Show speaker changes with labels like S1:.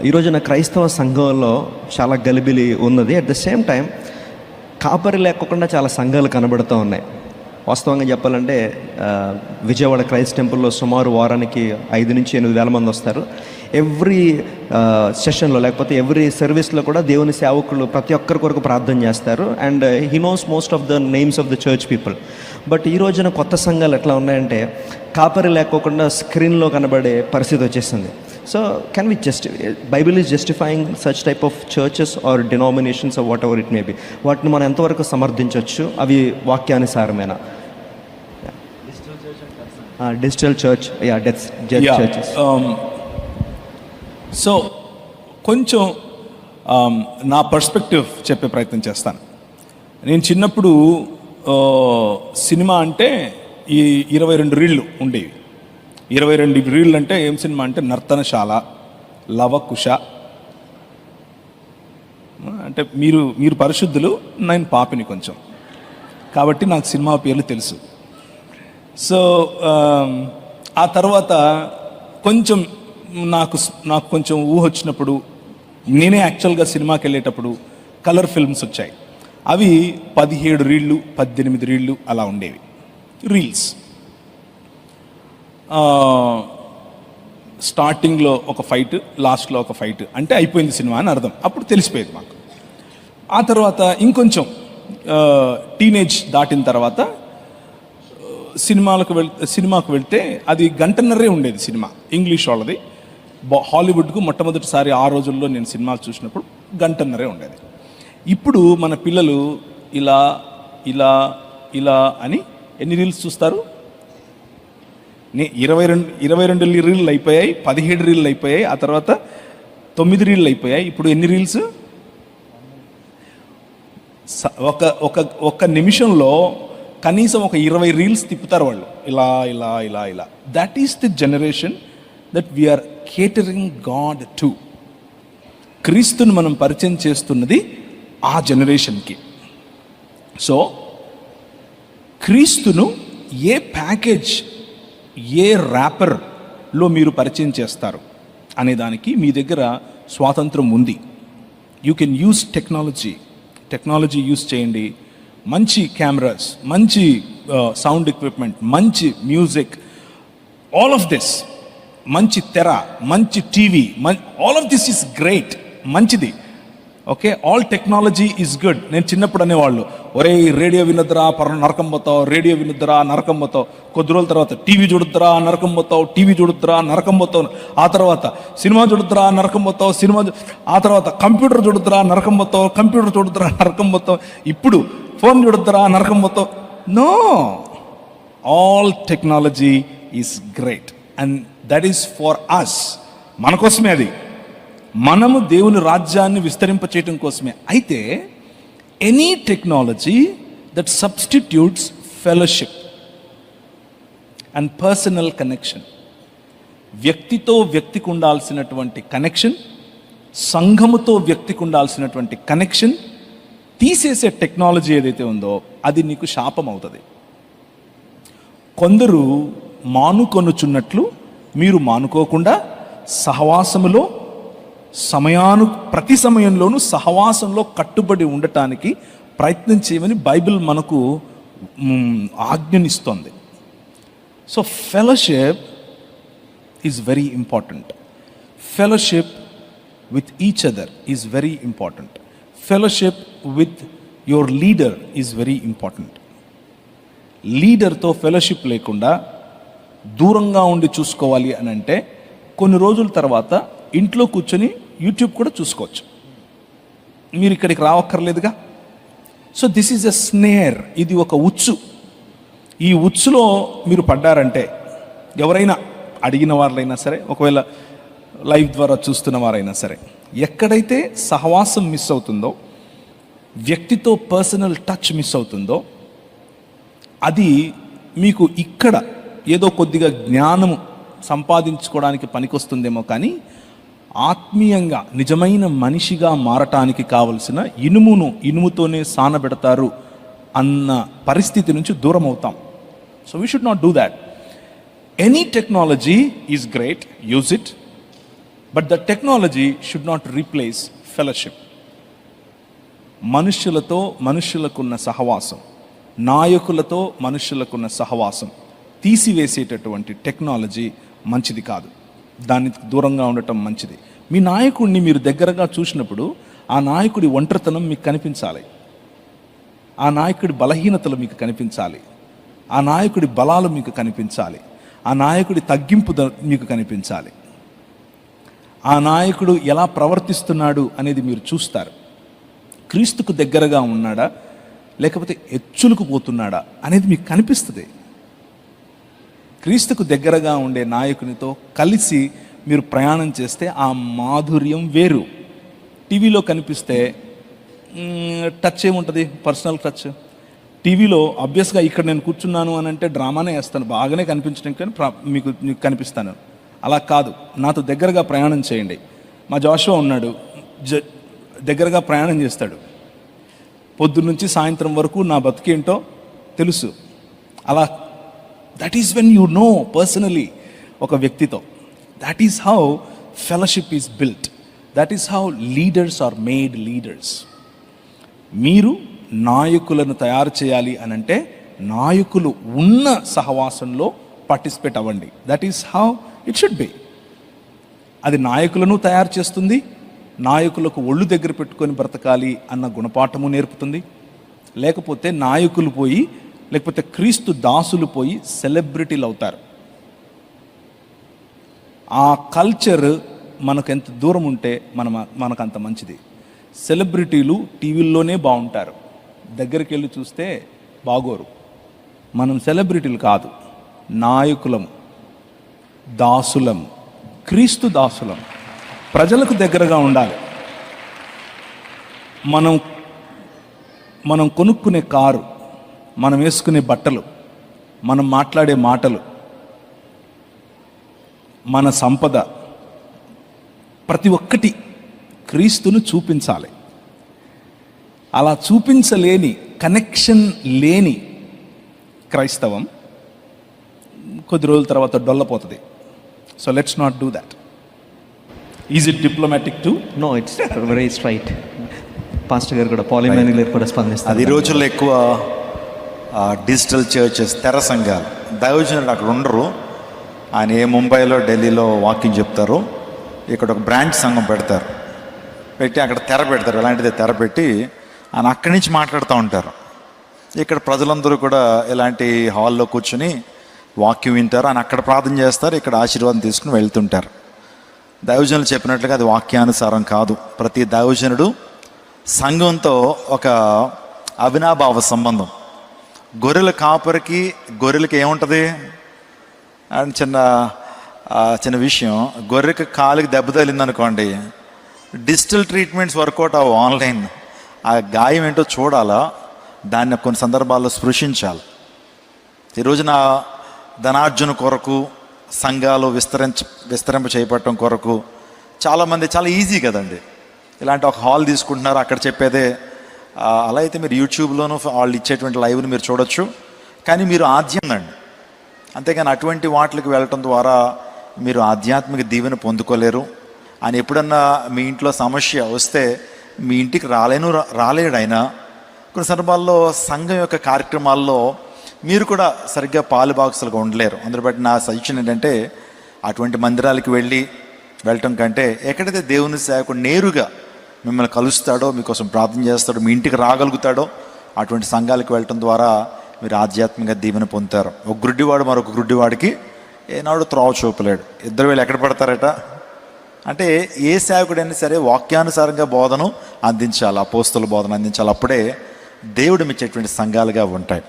S1: ఈ రోజున క్రైస్తవ సంఘంలో చాలా గలిబిలి ఉన్నది. అట్ ద సేమ్ టైం కాపరి లేకుండా చాలా సంఘాలు కనబడుతూ ఉన్నాయి. వాస్తవంగా చెప్పాలంటే విజయవాడ క్రైస్ట్ టెంపుల్లో సుమారు వారానికి ఐదు నుంచి ఎనిమిది వేల మంది వస్తారు. ఎవ్రీ సెషన్లో లేకపోతే ఎవ్రీ సర్వీస్లో కూడా దేవుని సేవకులు ప్రతి ఒక్కరి కొరకు ప్రార్థన చేస్తారు. And he knows most of the names of the church people. But ఈ రోజున కొత్త సంఘాలు ఎట్లా ఉన్నాయంటే కాపరి లేకోకుండా స్క్రీన్లో కనబడే పరిస్థితి వచ్చేసింది. So can we just Bible is justifying such type of churches or denominations or whatever it may be వాటిని మనం ఎంతవరకు సమర్థించవచ్చు అవి వాక్యానుసారమేనా? డిజిటల్ చర్చ్ యా డెత్ చర్చెస్
S2: సో కొంచెం um, నా పర్స్పెక్టివ్ చెప్పే ప్రయత్నం చేస్తాను. నేను చిన్నప్పుడు ఆ, సినిమా అంటే ఈ ఇరవై రెండు రీళ్ళు ఉండేవి. ఇరవై రెండు రీళ్ళు అంటే ఏం సినిమా అంటే నర్తనశాల లవకుశ. అంటే మీరు మీరు పరిశుద్ధులు నేను పాపిని కొంచెం. కాబట్టి నాకు సినిమా పేర్లు తెలుసు. సో ఆ తర్వాత కొంచెం నాకు నాకు కొంచెం ఊహ వచ్చినప్పుడు నేనే యాక్చువల్గా సినిమాకి వెళ్ళేటప్పుడు కలర్ ఫిల్మ్స్ వచ్చాయి. అవి పదిహేడు రీళ్ళు పద్దెనిమిది రీళ్ళు అలా ఉండేవి. రీల్స్. స్టార్టింగ్లో ఒక ఫైట్ లాస్ట్లో ఒక ఫైట్ అంటే అయిపోయింది సినిమా అని అర్థం. అప్పుడు తెలిసిపోయేది మాకు. ఆ తర్వాత ఇంకొంచెం టీనేజ్ దాటిన తర్వాత సినిమాలకు వెళ్ సినిమాకు వెళ్తే అది గంటన్నరే ఉండేది సినిమా ఇంగ్లీష్ వాళ్ళది. హాలీవుడ్కు మొట్టమొదటిసారి ఆ రోజుల్లో నేను సినిమాలు చూసినప్పుడు గంటన్నరే ఉండేది. ఇప్పుడు మన పిల్లలు ఇలా ఇలా ఇలా అని ఎన్ని రీల్స్ చూస్తారు? ఇరవై రెండు ఇరవై రెండు రీళ్ళు అయిపోయాయి పదిహేడు రీళ్ళు అయిపోయాయి ఆ తర్వాత తొమ్మిది రీళ్ళు అయిపోయాయి. ఇప్పుడు ఎన్ని రీల్స్? స- ఒక ఒక ఒక నిమిషంలో కనీసం ఒక ఇరవై రీల్స్ తిప్పుతారు వాళ్ళు. ఇలా ఇలా ఇలా ఇలా. That is the generation that we are catering God to క్రీస్తుని మనం పరిచయం చేస్తున్నది ఆ జనరేషన్కి. సో క్రీస్తును ఏ ప్యాకేజ్ ఏ ర్యాపర్లో మీరు పరిచయం చేస్తారు అనే దానికి మీ దగ్గర స్వాతంత్రం ఉంది. You can use technology technology use చేయండి. మంచి కెమెరాస్ మంచి సౌండ్ ఎక్విప్మెంట్ మంచి మ్యూజిక్ ఆల్ ఆఫ్ దిస్ మంచి తెర మంచి TV all of this is great మంచిది. Okay? All technology is good నేను చిన్నప్పుడు అనేవాళ్ళు ఒరే రేడియో వినొద్దురా పర నరకం పోతావు రేడియో వినొద్దురా నరకం పోతావు. కొద్ది రోజుల తర్వాత టీవీ చూడొద్దురా నరకం పోతావు టీవీ చూడొద్దురా నరకం పోతావు. ఆ తర్వాత సినిమా చూడొద్దురా నరకం పోతావు సినిమా ఆ తర్వాత కంప్యూటర్ చూడొద్దురా నరకం పోతావు కంప్యూటర్ చూడొద్దురా నరకం పోతావు. ఇప్పుడు ఫోన్ చూడొద్దురా నరకం పోతావు. No! All technology is great and that is for us మన కోసమే అది. మనము దేవుని రాజ్యాన్ని విస్తరింపచేయటం కోసమే. అయితే any technology that substitutes fellowship and personal connection వ్యక్తితో వ్యక్తికి ఉండాల్సినటువంటి కనెక్షన్ సంఘముతో వ్యక్తికి ఉండాల్సినటువంటి కనెక్షన్ తీసేసే టెక్నాలజీ ఏదైతే ఉందో అది నీకు శాపం అవుతుంది కొందరు మానుకొనుచున్నట్లు మీరు మానుకోకుండా సహవాసములో సమయాను ప్రతి సమయంలోనూ సహవాసంలో కట్టుబడి ఉండటానికి ప్రయత్నం చేయమని బైబిల్ మనకు ఆజ్ఞనిస్తోంది. So fellowship is very important fellowship with each other is very important fellowship with your leader is very important లీడర్తో fellowship లేకుండా దూరంగా ఉండి చూసుకోవాలి అని అంటే కొన్ని రోజుల తర్వాత ఇంట్లో కూర్చొని యూట్యూబ్ కూడా చూసుకోవచ్చు. మీరు ఇక్కడికి రావక్కర్లేదుగా. So this is a snare ఇది ఒక ఉచ్చు. ఈ ఉచ్చులో మీరు పడ్డారంటే ఎవరైనా అడిగిన వారైనా సరే ఒకవేళ లైవ్ ద్వారా చూస్తున్న వారైనా సరే ఎక్కడైతే సహవాసం మిస్ అవుతుందో వ్యక్తితో పర్సనల్ టచ్ మిస్ అవుతుందో అది మీకు ఇక్కడ ఏదో కొద్దిగా జ్ఞానము సంపాదించుకోవడానికి పనికొస్తుందేమో కానీ ఆత్మీయంగా నిజమైన మనిషిగా మారటానికి కావలసిన ఇనుమును ఇనుముతోనే సానబెడతారు అన్న పరిస్థితి నుంచి దూరం అవుతాం so we should not do that any technology is great use it but the technology should not replace fellowship మనుష్యులతో మనుష్యులకున్న సహవాసం నాయకులతో మనుష్యులకున్న సహవాసం తీసివేసేటటువంటి టెక్నాలజీ మంచిది కాదు. దానికి దూరంగా ఉండటం మంచిది. మీ నాయకుడిని మీరు దగ్గరగా చూసినప్పుడు ఆ నాయకుడి ఒంటరితనం మీకు కనిపించాలి. ఆ నాయకుడి బలహీనతలు మీకు కనిపించాలి. ఆ నాయకుడి బలాలు మీకు కనిపించాలి. ఆ నాయకుడి తగ్గింపు మీకు కనిపించాలి. ఆ నాయకుడు ఎలా ప్రవర్తిస్తున్నాడు అనేది మీరు చూస్తారు. క్రీస్తుకు దగ్గరగా ఉన్నాడా? లేకపోతే ఎచ్చులకు పోతున్నాడా అనేది మీకు కనిపిస్తుంది. క్రీస్తుకు దగ్గరగా ఉండే నాయకునితో కలిసి మీరు ప్రయాణం చేస్తే ఆ మాధుర్యం వేరు. టీవీలో కనిపిస్తే టచ్ ఏముంటుంది? పర్సనల్ టచ్ టీవీలో అబ్వియస్గా ఇక్కడ నేను కూర్చున్నాను అని అంటే డ్రామానే వేస్తాను. బాగానే కనిపించడం కానీ మీకు మీకు కనిపిస్తాను. అలా కాదు. నాతో దగ్గరగా ప్రయాణం చేయండి. మా జాషువా ఉన్నాడు. జ దగ్గరగా ప్రయాణం చేస్తాడు. పొద్దున్నుంచి సాయంత్రం వరకు నా బతికేంటో తెలుసు. అలా that is when you know personally ఒక వ్యక్తితో. That is how fellowship is built that is how leaders are made leaders మీరు నాయకులను తయారు చేయాలి అని అంటే నాయకులు ఉన్న సహవాసంలో పార్టిసిపేట్ అవ్వండి. That is how it should be అది నాయకులను తయారు చేస్తుంది. నాయకులకు ఒళ్ళు దగ్గర పెట్టుకొని బ్రతకాలి అన్న గుణపాఠము నేర్పుతుంది. లేకపోతే నాయకులు పోయి లేకపోతే క్రీస్తు దాసులు పోయి సెలబ్రిటీలు అవుతారు. ఆ కల్చర్ మనకు ఎంత దూరం ఉంటే మన మనకు అంత మంచిది. సెలబ్రిటీలు టీవీల్లోనే బాగుంటారు. దగ్గరికి వెళ్ళి చూస్తే బాగోరు. మనం సెలబ్రిటీలు కాదు నాయకులం దాసులం క్రీస్తు దాసులం. ప్రజలకు దగ్గరగా ఉండాలి. మనం మనం కొనుక్కునే కారు మనం వేసుకునే బట్టలు మనం మాట్లాడే మాటలు మన సంపద ప్రతి ఒక్కటి క్రీస్తును చూపించాలి. అలా చూపించలేని కనెక్షన్ లేని క్రైస్తవం కొద్ది రోజుల తర్వాత డొల్లపోతుంది. So let's not do that is it diplomatic to
S1: know it's very straight pastor గారు కూడా పాలిమాన్యులర్ కూడా స్పందిస్తారు.
S3: అది ఈ రోజుల్లో ఎక్కువ డిజిటల్ చర్చెస్ తెర సంఘాలు. దైవజనులు అక్కడ ఉండరు. ఆయన ఏ ముంబైలో ఢిల్లీలో వాకింగ్ చెప్తారు ఇక్కడ ఒక బ్రాంచ్ సంఘం పెడతారు. పెట్టి అక్కడ తెర పెడతారు. ఇలాంటిది తెర పెట్టి ఆయన అక్కడి నుంచి మాట్లాడుతూ ఉంటారు. ఇక్కడ ప్రజలందరూ కూడా ఇలాంటి హాల్లో కూర్చుని వాక్యం వింటారు. ఆయన అక్కడ ప్రార్థన చేస్తారు. ఇక్కడ ఆశీర్వాదం తీసుకుని వెళ్తుంటారు. దైవజనులు చెప్పినట్లుగా అది వాక్యానుసారం కాదు. ప్రతి దైవజనుడు సంఘంతో ఒక అవినాభావ సంబంధం. గొర్రెల కాపరికి గొర్రెలకి ఏముంటుంది? అండ్ చిన్న చిన్న విషయం. గొర్రెకి కాలుకి దెబ్బ తగిలింది అనుకోండి డిజిటల్ ట్రీట్మెంట్స్ వర్కౌట్ అవ్వ ఆన్లైన్. ఆ గాయం ఏంటో చూడాలా దాన్ని కొన్ని సందర్భాల్లో స్పృశించాలి. ఈ రోజున ధనార్జున కొరకు సంఘాలు విస్తరించ విస్తరింప చేపట్టడం కొరకు చాలామంది చాలా ఈజీ కదండి. ఇలాంటి ఒక హాల్ తీసుకుంటున్నారు అక్కడ చెప్పేదే అలా అయితే మీరు యూట్యూబ్లోనూ వాళ్ళు ఇచ్చేటువంటి లైవ్ని మీరు చూడొచ్చు. కానీ మీరు ఆద్యందండి అంతేగాని అటువంటి వాటికి వెళ్ళటం ద్వారా మీరు ఆధ్యాత్మిక దీవెన పొందుకోలేరు. అని ఎప్పుడన్నా మీ ఇంట్లో సమస్య వస్తే మీ ఇంటికి రాలేను రా- రాలేడు ఆయన. కొన్ని సందర్భాల్లో సంఘం యొక్క కార్యక్రమాల్లో మీరు కూడా సరిగ్గా పాలు బాక్సులుగా ఉండలేరు. అందులో బట్టి నా సజెషన్ ఏంటంటే అటువంటి మందిరాలకు వెళ్ళి వెళ్ళటం కంటే ఎక్కడైతే దేవుని సేవకు నేరుగా మిమ్మల్ని కలుస్తాడో మీకోసం ప్రార్థన చేస్తాడో మీ ఇంటికి రాగలుగుతాడో అటువంటి సంఘాలకు వెళ్ళటం ద్వారా మీరు ఆధ్యాత్మిక దీవెన పొందుతారు. ఒక గుడ్డివాడు మరొక గుడ్డివాడికి ఏనాడు త్రోవ చూపలేడు. ఇద్దరు వీళ్ళు ఎక్కడ పడతారట? అంటే ఏ సేవకుడైనా సరే వాక్యానుసారంగా బోధను అందించాలి అపోస్తుల బోధన అందించాలి. అప్పుడే దేవుడు మెచ్చేటువంటి సంఘాలుగా ఉంటాయి.